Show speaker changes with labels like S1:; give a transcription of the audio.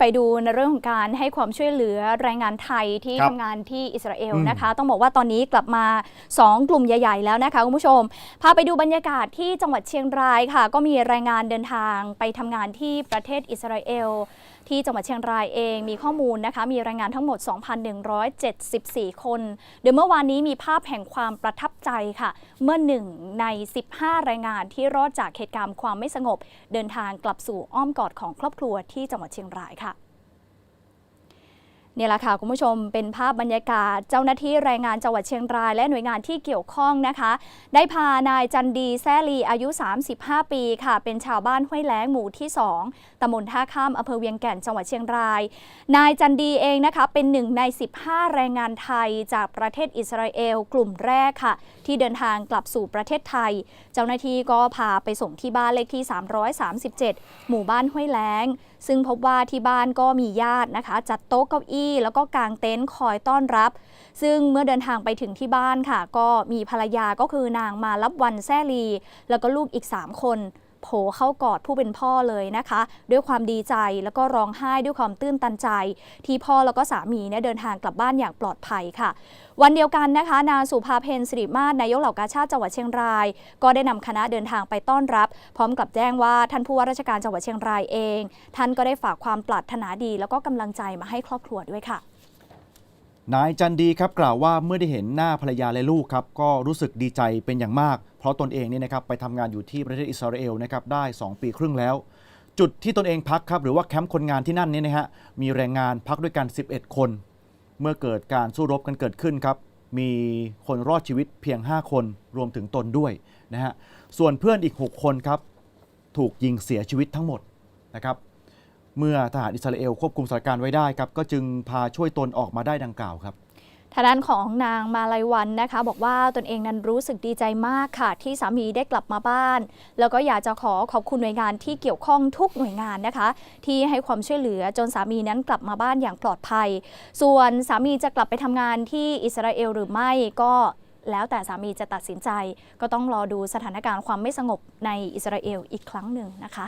S1: ไปดูในเรื่องของการให้ความช่วยเหลือแรงงานไทยที่
S2: ครับ
S1: ทำงานที่อิสราเอล
S2: อืม
S1: นะคะ ต้องบอกว่าตอนนี้กลับมา 2 กลุ่มใหญ่ ๆ แล้วนะคะคุณผู้ชม พาไปดูบรรยากาศที่จังหวัดเชียงรายค่ะ ก็มีแรงงานเดินทางไปทำงานที่ประเทศอิสราเอลที่จังหวัดเชียงรายเองมีข้อมูลนะคะ มีแรงงานทั้งหมด 2,174 คน โดยเมื่อวานนี้มีภาพแห่งความประทับใจค่ะ เมื่อหนึ่งใน 15 แรงงานที่รอดจากเหตุการณ์ความไม่สงบ เดินทางกลับสู่อ้อมกอดของครอบครัวที่จังหวัดเชียงรายค่ะเนี่แหละค่ะคุณผู้ชมเป็นภาพบรรยากาศเจ้าหน้าที่แรงงานจังหวัดเชียงราย และหน่วยงานที่เกี่ยวข้องนะคะ ได้พานายจันดีแซลีอายุ 35 ปีค่ะ เป็นชาวบ้านห้วยแล้งหมู่ที่ 2ตำบลท่าข้ามอำเภอเวียงแก่นจังหวัดเชียงราย นายจันดีเองนะคะเป็นหนึ่งใน 15 แรงงานไทยจากประเทศอิสราเอล กลุ่มแรกค่ะ ที่เดินทางกลับสู่ประเทศไทย เจ้าหน้าที่ก็พาไปส่งที่บ้านเลขที่ 337 หมู่บ้านห้วยแล้ง ซึ่งพบว่าที่บ้านก็มีญาตินะคะ จัดโต๊ะเก้าอี้แล้วก็กางเต็นท์คอยต้อนรับ ซึ่งเมื่อเดินทางไปถึงที่บ้านค่ะ ก็มีภรรยาก็คือนางมาลับวันแซลี แล้วก็ลูกอีก 3 คน โผเข้ากอดผู้เป็นพ่อเลยนะคะ ด้วยความดีใจแล้วก็ร้องไห้ด้วยความตื้นตันใจ ที่พ่อแล้วก็สามีเนี่ยเดินทางกลับบ้านอย่างปลอดภัยค่ะ วันเดียวกันนะคะนางสุภาเพนสิริมาศนายกเหล่ากาชาติจังหวัดเชียงราย ก็ได้นำคณะเดินทางไปต้อนรับ พร้อมกับแจ้งว่าท่านผู้ว่าราชการจังหวัดเชียงรายเอง ท่านก็ได้ฝากความปรารถนาดี แล้วก็กำลังใจมาให้ครอบครัวด้วยค่ะ
S2: นายจันดีครับกล่าวว่าเมื่อได้เห็นหน้าภรรยาและลูกครับก็รู้สึกดีใจเป็นอย่างมาก เพราะตนเองเนี่ยนะครับไปทำงานอยู่ที่ประเทศอิสราเอลนะครับได้ 2 ปีครึ่งแล้ว จุดที่ตนเองพักครับหรือว่าแคมป์คนงานที่นั่นเนี่ยนะฮะมีแรงงานพักด้วยกัน 11 คน เมื่อเกิดการสู้รบกันเกิดขึ้นครับมีคนรอดชีวิตเพียง 5 คนรวมถึงตนด้วยนะฮะส่วนเพื่อนอีก 6 คนครับถูกยิงเสียชีวิตทั้งหมดนะครับ เมื่อทหารอิสราเอลควบคุมสถานการณ์ไว้ได้ครับก็จึงพาช่วยตนออกมาได้ดังกล่าวครับ
S1: ทางด้านของนางมาลัยวันนะคะ บอกว่าตนเองนั้นรู้สึกดีใจมากค่ะ ที่สามีได้กลับมาบ้าน แล้วก็อยากจะขอขอบคุณหน่วยงานที่เกี่ยวข้องทุกหน่วยงานนะคะ ที่ให้ความช่วยเหลือจนสามีนั้นกลับมาบ้านอย่างปลอดภัย ส่วนสามีจะกลับไปทำงานที่อิสราเอลหรือไม่ก็แล้วแต่สามีจะตัดสินใจ ก็ต้องรอดูสถานการณ์ความไม่สงบในอิสราเอลอีกครั้งหนึ่งนะคะ